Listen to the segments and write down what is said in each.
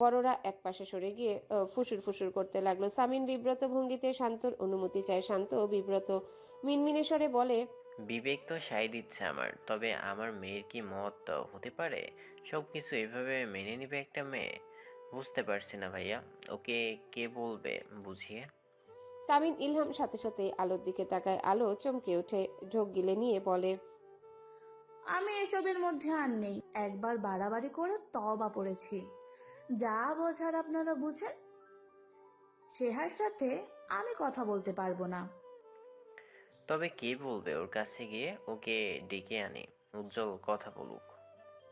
বড়রা এক পাশে সরে গিয়ে ফুসুর ফুসুর করতে লাগল। সামিন বিব্রত ভঙ্গিতে শান্তর অনুমতি চায় শান্ত। বিব্রত মিনমিনে স্বরে বলে বিবেক তো সাই দিচ্ছে আমার তবে আমার মেয়ের কি মত হতে পারে? সব কিছু এভাবে মেনে নিবে একটা মেয়ে? বুঝতে পারছি না ভাইয়া ওকে কে বলবে বুঝিয়ে? সামিন ইলহাম সাথে সাথে আলোর দিকে তাকায় আলো চমকে ওঠে ঢোক গিলে নিয়ে বলে আমি এসবের মধ্যে আর নেই। একবার বাড়াবাড়ি করে তবা পড়েছি। যা বোঝার আপনারা বুঝেন? সেহার সাথে আমি কথা বলতে পারব না। তবে কে বলবে ওর কাছে গিয়ে? ওকে ডেকে আনি উজ্জ্বল কথা বলুক।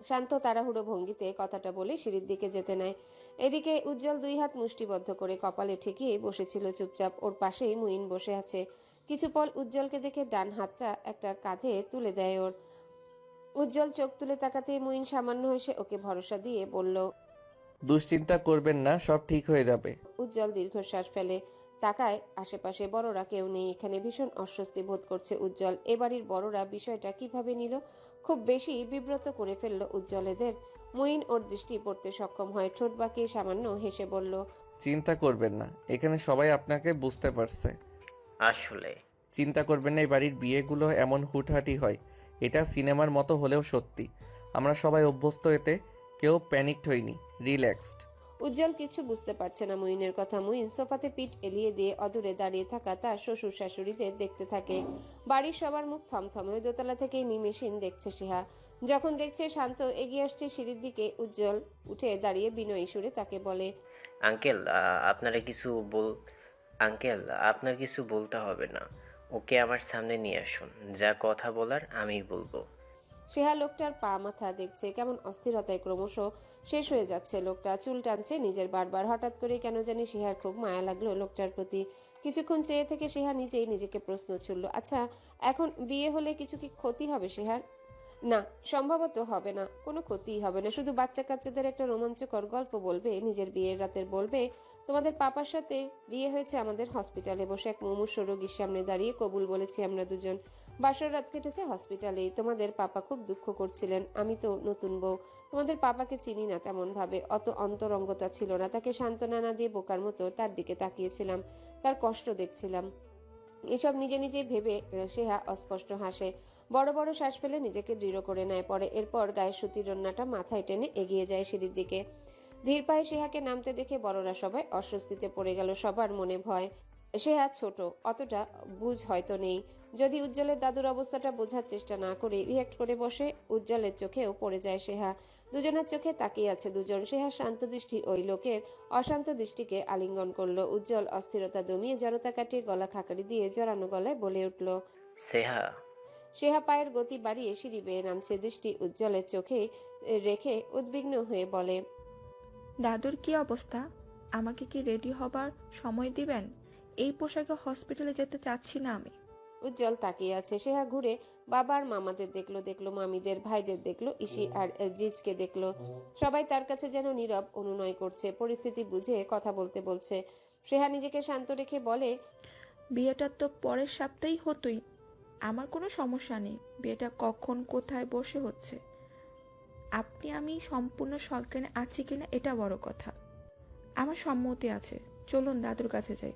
শান্ত তাড়াহুড়ো ভঙ্গিতে কথাটা বলে সিঁড়ির দিকে যেতে নেয়। এদিকে উজ্জ্বল দুই হাত মুষ্টিবদ্ধ করে কপালে ঠেকিয়ে বসেছিল চুপচাপ। ওর পাশেই মুইন বসে আছে। কিছু পল উজ্জ্বলকে দেখে ডান হাতটা একটা কাঁধে তুলে দেয় ওর। উজ্জ্বল চোখ তুলে তাকাতে মুইন সামান্য হেসে ওকে ভরসা দিয়ে বলল দুশ্চিন্তা করবেন না সব ঠিক হয়ে যাবে। উজ্জ্বল দীর্ঘশ্বাস ফেলে তাকায় আশেপাশে বড়রা কেউ নেই এখানে ভীষণ অস্বস্তি বোধ করছে উজ্জ্বল। এ বাড়ির বড়রা বিষয়টা কীভাবে নিল? খুব বেশি বিব্রত করে ফেলল উজ্জ্বলেদের মুইন ওর দৃষ্টি পড়তে সক্ষম হয় ঠোঁট বাঁকিয়ে সামান্য হেসে বলল চিন্তা করবেন না এখানে সবাই আপনাকে বুঝতে পারছে। আসলে। চিন্তা করবেন না এই বাড়ির বিয়েগুলো এমন হুটহাটি হয়। এটা সিনেমার মতো হলেও সত্যি। আমরা সবাই অভ্যস্ত এতে কেউ প্যানিকড হইনি রিল্যাক্সড উজ্জ্বল কিছু বুঝতে পারছে না মুইনের কথা। মুইন সোফাতে পিঠ এলিয়ে দিয়ে অদূরে দাঁড়িয়ে থাকা তার শ্বশুর শাশুড়িদের দেখতে থাকে। বাড়ির সবার মুখ থমথমে ওই দোতলা থেকে নিমেষিন দেখছে সিহা যখন দেখছে শান্ত এগিয়ে আসছে সিঁড়ির দিকে উজ্জ্বল উঠে দাঁড়িয়ে বিনয়ী সুরে তাকে বলে আঙ্কেল আপনারা কিছু বল আঙ্কেল আপনার কিছু বলতে হবে না। ওকে আমার সামনে নিয়ে আসুন। যা কথা বলার আমি বলব। সেহা লোকটার পা মাথা দেখছে, কেমন অস্থিরতায় ক্রমশ শেষ হয়ে যাচ্ছে লোকটা। চুল টানছে নিজের বারবার। হঠাৎ করে কেন জানি সেহার খুব মায়া লাগল লোকটার প্রতি। কিছুক্ষণ চেয়ে থেকে সেহা নিজেই নিজেকে প্রশ্ন ছুড়ল আচ্ছা এখন বিয়ে হলে কিছু কি ক্ষতি হবে সেহার? না, সম্ভবত হবে না। কোনো ক্ষতিই হবে না। শুধু বাচ্চা কাচ্চাদের একটা রোমাঞ্চকর গল্প বলবে, নিজের বিয়ের রাতের বলবে তোমাদের পাপার সাথে বিয়ে হয়েছে আমাদের হসপিটালে। বসে এক মুমূর্ষ রোগীর সামনে দাঁড়িয়ে কবুল বলেছি আমরা দুজন। বাসর রাত কেটেছে হসপিটালেই তোমাদের পাপা খুব দুঃখ করছিলেন। আমি তো নতুন বউ। তোমাদের পাপাকে চিনি না তেমন ভাবে অত অন্তরঙ্গতা ছিল না। তাকে সান্ত্বনা না দিয়ে বোকার মতো তার দিকে তাকিয়েছিলাম। তার কষ্ট দেখছিলাম। এসব নিজে নিজে ভেবে সেহা অস্পষ্ট হাসে। বড় বড় শ্বাস ফেলে নিজেকে দৃঢ় করে নেয়। পরে এরপর গায়ের সুতির রান্নাটা মাথায় টেনে এগিয়ে যায় সিঁড়ির দিকে। ধীর পায়ে সেহাকে নামতে দেখে বড়রা সবাই অস্বস্তিতে পড়ে গেল। সবার মনে ভয় সেহা ছোট অতটা বুঝ হয়তো নেই। যদি উজ্জ্বলের দাদুর অবস্থাটা বোঝার চেষ্টা না করে রিয়াক্ট করে বসে উজ্জ্বলের চোখেও পড়ে যায় সেহা দুজনের চোখে তাকিয়ে আছে দুজন। সেহা শান্ত দৃষ্টি ওই লোকের অশান্ত দৃষ্টিকে আলিঙ্গন করল। উজ্জ্বল অস্থিরতা দমিয়ে জড়তা কাটিয়ে গলা খাকারি দিয়ে জড়ানো গলায় বলে উঠল সেহা সেহা পায়ের গতি বাড়িয়ে সিঁড়ি বেয়ে নামছে। দৃষ্টি উজ্জ্বলের চোখে রেখে উদ্বিগ্ন হয়ে বলে দাদুর কি অবস্থা? আমাকে কি রেডি হবার সময় দিবেন? এই পোশাকে হসপিটালে যেতে চাচ্ছি না আমি। উজ্জ্বল তাকিয়ে আছে সেহা ঘুরে। বাবার মামাদের দেখল দেখল মামিদের ভাইদের দেখল ইসি আর জিজকে দেখল। সবাই তার কাছে যেন নীরব অনুনয় করছে পরিস্থিতি বুঝে কথা বলতে বলছে। সেহা নিজেকে শান্ত রেখে বলে বিয়েটা তো পরের সপ্তাহেই হতোই। আমার কোনো সমস্যা নেই। বিয়েটা কখন কোথায় বসে হচ্ছে। আপনি আমি সম্পূর্ণ সজ্ঞানে আছি কিনা এটা বড় কথা। আমার সম্মতি আছে। চলুন দাদুর কাছে যাই।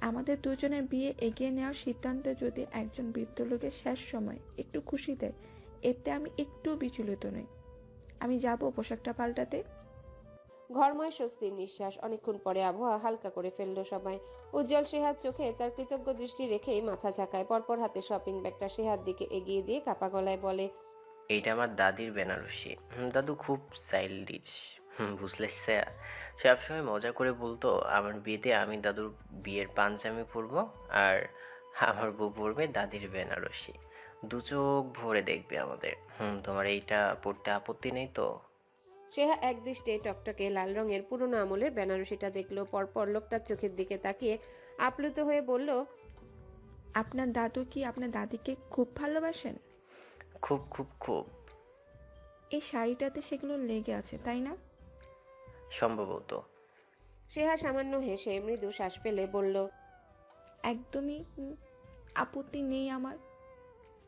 আমাদের দুজনের বিয়ে এগিয়ে নেওয়ার সিদ্ধান্তে যদি একজন বৃদ্ধ লোকের শেষ সময় একটু খুশি দেয়, এতে আমি একটু বিচলিত নই। আমি যাব পোশাকটা পাল্টাতে। ঘরময় স্বস্তির নিঃশ্বাস, অনেকক্ষণ পরে আবহাওয়া হালকা করে ফেলল সবাই। উজ্জ্বল সেহার চোখে তার কৃতজ্ঞ দৃষ্টি রেখেই মাথা ঝাঁকায়। পরপর হাতে শপিং ব্যাগটা সেহার দিকে এগিয়ে দিয়ে কাপা গলায় বলে এইটা আমার দাদির বেনারসি। হুম, দাদু খুব চাইল্ডিশ বুঝলে স্যার সবসময় মজা করে বলতো আমার বিয়েতে আমি দাদুর বিয়ের পাঞ্জামি পরবো আর আমার বউ পরবে দাদির বেনারসি। দু চোখ ভরে দেখবে আমাদের। হুম তোমার এইটা পড়তে আপত্তি নেই তো? সেহা একদৃষ্টে টকটকে লাল রঙের পুরনো আমলের বেনারসিটা দেখল। পরপর লোকটার চোখের দিকে তাকিয়ে আপ্লুত হয়ে বলল আপনার দাদু কি আপনার দাদিকে খুব ভালোবাসেন? খুব খুব খুব। এই শাড়িটাতে সেগুলো লেগে আছে তাই না? সম্ভবত। সেহা সামান্য হেসে মৃদু শ্বাস ফেলে বলল একদমই উম, আপত্তি নেই আমার।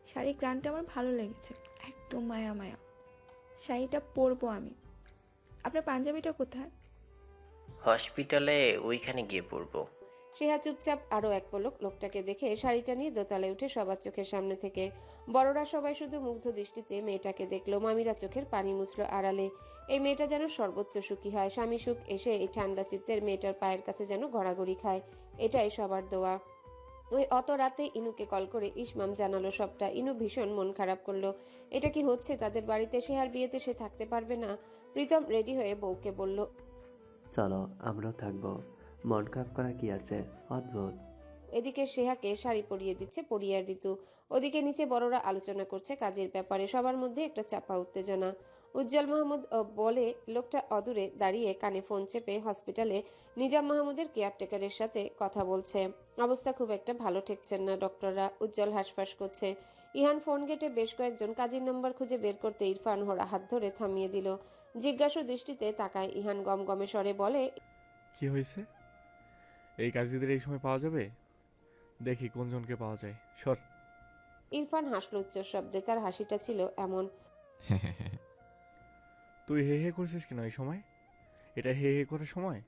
শাড়ির গ্রানটা আমার ভালো লেগেছে। একদম মায়া মায়া। শাড়িটা পরবো আমি। আপনার পাঞ্জাবিটা কোথায়? হসপিটালে ওইখানে গিয়ে পড়ব সেহা চুপচাপ আরও এক পলক লোকটাকে দেখে শাড়িটা নিয়ে দোতলায় উঠে সবার চোখের সামনে থেকে। বড়রা সবাই শুধু মুগ্ধ দৃষ্টিতে মেয়েটাকে দেখল। মামিরা চোখের পানি মুছলো আড়ালে। এই মেয়েটা যেন সর্বোচ্চ সুখী হয়। স্বামী সুখ এসে এই ঠান্ডা চিত্তের মেয়েটার পায়ের কাছে যেন ঘোরাঘুরি খায়। এটাই সবার দোয়া। ওই অত রাতে ইনুকে কল করে ইসমাম জানালো সবটা। ইনু ভীষণ মন খারাপ করল। এটা কি হচ্ছে? তাদের বাড়িতে সে আর বিয়েতে সে থাকতে পারবে না? প্রীতম রেডি হয়ে বউকে বলল, চলো, আমরাও থাকব। মন খারাপ করা কি আছে? অদ্ভুত। এদিকে সেহাকে শাড়ি পরিয়ে দিচ্ছে পরিয়ার ঋতু। ওদিকে নিচে বড়রা আলোচনা করছে কাজের ব্যাপারে। সবার মধ্যে একটা চাপা উত্তেজনা। উজ্জ্বল মাহমুদ বলে লোকটা অদূরে দাঁড়িয়ে কানে ফোন চেপে হসপিটালে নিজাম মাহমুদের কেয়ারটেকারের সাথে কথা বলছে। অবস্থা খুব একটা ভালো ঠেকছেন না ডক্টররা। উজ্জ্বল হাসফাস করছে। ইহান ফোন গেটে বেশ কয়েকজন কাজের নাম্বার খুঁজে বের করতে ইরফান হোরা হাত ধরে থামিয়ে দিল। জিজ্ঞাসু দৃষ্টিতে তাকায় ইহান গমগমে স্বরে বলে কি হয়েছে এই কাজীদের এই সময় পাওয়া যাবে? দেখি কোনজনকে পাওয়া যায়। সর। ইরফান হাসল উচ্চ শব্দে তার হাসিটা ছিল এমন। তুই হে হে করছিস কেন এই সময়? এটা হে হে করার সময়?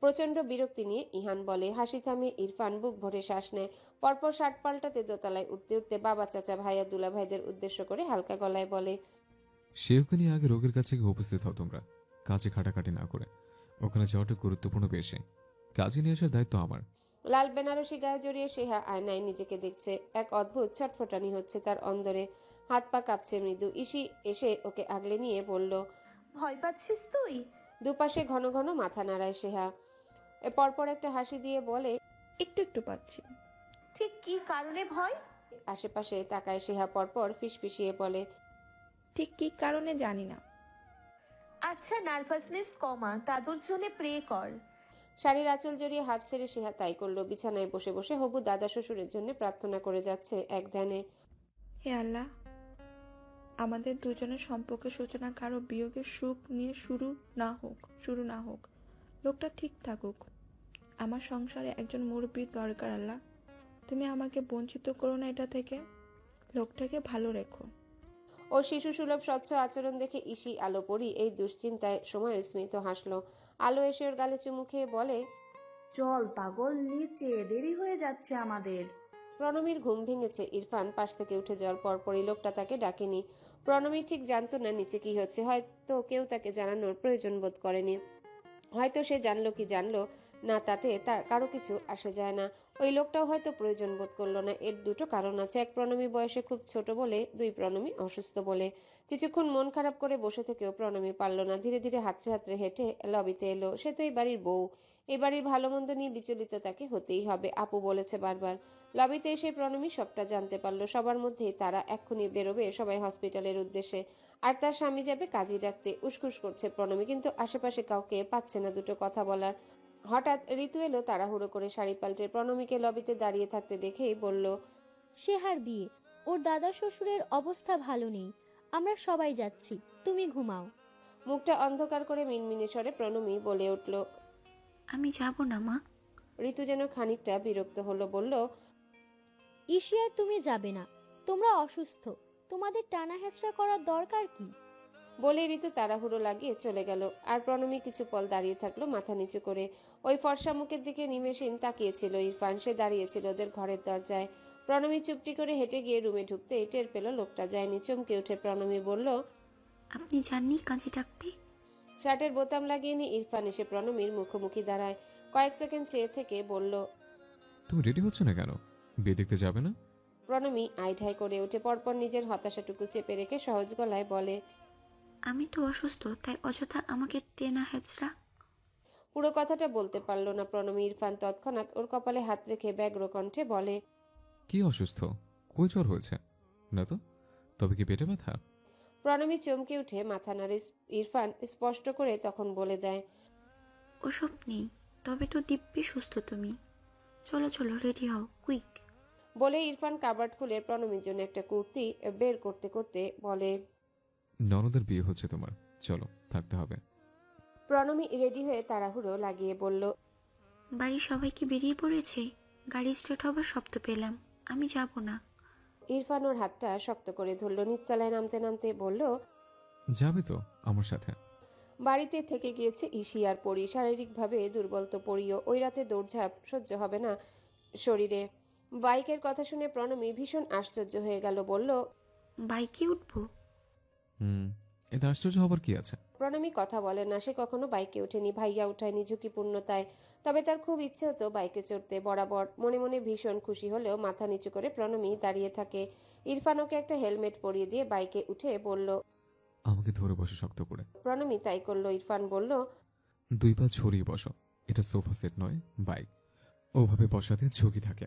প্রচণ্ড বিরক্তি নিয়ে ইহান বলে হাসি থামিয়ে ইরফান বুক ভরে শ্বাস নেয়। পরপর শার্ট পাল্টাতে দোতলায় উঠতে উঠতে বাবা চাচা ভাইয়া দুলা ভাইদের উদ্দেশ্য করে হালকা গলায় বলে সে ওখানে আগে রোগের কাছে গিয়ে উপস্থিত হও তোমরা? কাজে খাটাখাটি না করে। ওখানে যাওয়াটা গুরুত্বপূর্ণ বেশি কাজে নিয়ে আসার দায়িত্ব আমার। লাল বেনারসি গায়ে জড়িয়ে সেহা আয়নায় নিজেকে দেখছে। এক অদ্ভুত ছটফটানি হচ্ছে তার অন্দরে। হাত পা কাঁপছে মৃদু। ইসি এসে ওকে আগলে নিয়ে বলল ভয় পাচ্ছিস তুই? দুপাশে ঘন ঘন মাথা নাড়ায় সেহা এ পরপর একটা হাসি দিয়ে বলে একটু একটু পাচ্ছি। ঠিক কি কারণে ভয়? আশেপাশে তাকায় সেহা পরপর ফিসফিসিয়ে বলে ঠিক কি কারণে জানি না। আচ্ছা নার্ভাসনেস কমা। দাদুর জন্য প্রে কর। শাড়ির আঁচল জড়িয়ে হাফ ছেড়ে সেহা তাই করল। বিছানায় বসে বসে হবু দাদা শ্বশুরের জন্য প্রার্থনা করে যাচ্ছে এক ধ্যানে। হে আল্লাহ, আমাদের দুজনের সম্পর্কের সূচনা কারও বিয়োগের সুখ নিয়ে শুরু না হোক, শুরু না হোক। লোকটা ঠিক থাকুক। আমার সংসারে একজন মুরব্বীর দরকার আল্লাহ। তুমি আমাকে বঞ্চিত করো না এটা থেকে। লোকটাকে ভালো রেখো। ও শিশু সুলভ স্বচ্ছ আচরণ দেখে ইসি আলো পড়ি এই দুশ্চিন্তায় সময় স্মিত হাসল। আলো এসে ওর গালে চুমু খেয়ে বলে চল পাগল নিচে দেরি হয়ে যাচ্ছে আমাদের। প্রণমীর ঘুম ভেঙেছে। ইরফান পাশ থেকে উঠে যাওয়ার পরপরই লোকটা তাকে ডাকেনি। প্রণমী ঠিক জানতো না নিচে কি হচ্ছে। হয়তো কেউ তাকে জানানোর প্রয়োজন বোধ করেনি। হয়তো সে জানলো কি জানলো না তাতে তার কারও কিছু আসে যায় না। ওই লোকটাও হয়তো প্রয়োজন বোধ করল না। এর দুটো কারণ আছে। এক প্রণমী বয়সে খুব ছোট বলে, দুই প্রণমী অসুস্থ বলে। কিছুক্ষণ মন খারাপ করে বসে থেকেও প্রণমী পারল না। ধীরে ধীরে হাতড়ে হাতড়ে হেঁটে লবিতে এলো। সে তো এই বাড়ির বউ। এই বাড়ির ভালো মন্দ নিয়ে বিচলিত তাকে হতেই হবে, আপু বলেছে বারবার। লবিতে এসে প্রণমী সবটা জানতে পারল। সবার মধ্যে তারা এক্ষুনি বেরোবে সবাই হসপিটালের উদ্দেশ্যে। আর তার স্বামী যাবে কাজী ডাকতে। উসখুস করছে প্রণমী, কিন্তু আশেপাশে কাউকে পাচ্ছে না দুটো কথা বলার। হঠাৎ ঋতু এলো তাড়াহুড়ো করে শাড়ি পাল্টে প্রণমীকে লবিতে দাঁড়িয়ে থাকতে দেখেই বলল সেহার বিয়ে ওর দাদা শ্বশুরের অবস্থা ভালো নেই আমরা সবাই যাচ্ছি তুমি ঘুমাও। মুখটা অন্ধকার করে মিনমিনে স্বরে প্রণমী বলে উঠল আমি যাব না মা। ঋতু যেন খানিকটা বিরক্ত হলো বলল ইশিয়ার তুমি যাবে না তোমরা অসুস্থ তোমাদের টানা হেঁচড়া করার দরকার কি? বলে ঋতু তাড়াহুড়ো লাগিয়ে চলে গেল। আর প্রণমী কিছু পল দাঁড়িয়ে থাকল মাথা নিচু করে। ওই ফর্সা মুখের দিকে নিমেষিন তাকিয়েছিল ইরফান। সে দাঁড়িয়েছিল ওদের ঘরের দরজায়। প্রণমী চুপটি করে হেঁটে গিয়ে রুমে ঢুকতে টের পেল লোকটা যায়নি। চমকে উঠে প্রণমী বলল আপনি জাননি কাজে ডাকতে? শার্টের বোতাম লাগিয়ে নিয়ে ইরফান এসে প্রণমীর মুখোমুখি দাঁড়ায়। কয়েক সেকেন্ড চেয়ে থেকে বলল তুমি রেডি হচ্ছে না কেন? বিয়ে দেখতে যাবে না? প্রণমী আইঢাই করে উঠে পরপর নিজের হতাশাটুকু চেপে রেখে সহজ গলায় বলে আমি তো অসুস্থ তাই অযথা আমাকে টেনা হেঁচড়া। পুরো কথাটা বলতে পারল না প্রণমী ইরফান তৎক্ষণাৎ ওর কপালে হাত রেখে ব্যগ্র কণ্ঠে বলে কি অসুস্থ? কই জ্বর হয়েছে? না তো তবে কি পেটে ব্যথা? প্রণমী চমকে উঠে মাথা নাড়ে ইরফান স্পষ্ট করে তখন বলে দেয় ওসব নেই তবে তো দিব্যি সুস্থ তুমি। চলো চলো রেডি হও কুইক বলে ইরফান কাবার্ড খুলে প্রণমীর জন্য একটা কুর্তি বের করতে করতে বলে ননদের বিয়ে হচ্ছে তোমার। চলো থাকতে হবে। প্রণমী রেডি হয়ে তাড়াহুড়ো লাগিয়ে বলল বাড়ির সবাই কি বেরিয়ে পড়েছে? গাড়ি স্টার্ট হবার শব্দ পেলাম। আমি যাব না। ইরফান ওর হাতটা শক্ত করে ধরল নিচতলায় নামতে নামতে বলল যাবে তো আমার সাথে। বাড়িতে থেকে গিয়েছে ইসি আর পরি। শারীরিকভাবে দুর্বল তো পরিও। ওই রাতে দৌড়ঝাঁপ সহ্য হবে না শরীরে। বাইকের কথা শুনে প্রণমী ভীষণ আশ্চর্য হয়ে গেল বলল বাইকে উঠবো? হুম। এতে আশ্চর্য হবার কি আছে? প্রণমী কথা বলে না সে কখনো বাইকে ওঠেনি। ভাইয়া উঠায়নি ঝুঁকিপূর্ণতায়। তবে তার খুব ইচ্ছে হতো বাইকে চড়তে। বরাবর মনে মনে ভীষণ খুশি হলেও মাথা নিচু করে প্রণমী দাঁড়িয়ে থাকে। ইরফান ওকে একটা হেলমেট পরিয়ে দিয়ে বাইকে উঠে বলল আমাকে ধরে বসে শক্ত করে। প্রণমী তাই করল। ইরফান বলল দুই পা ছড়িয়ে বসো। এটা সোফা সেট নয় বাইক। ওভাবে বসাতে ঝুঁকি থাকে।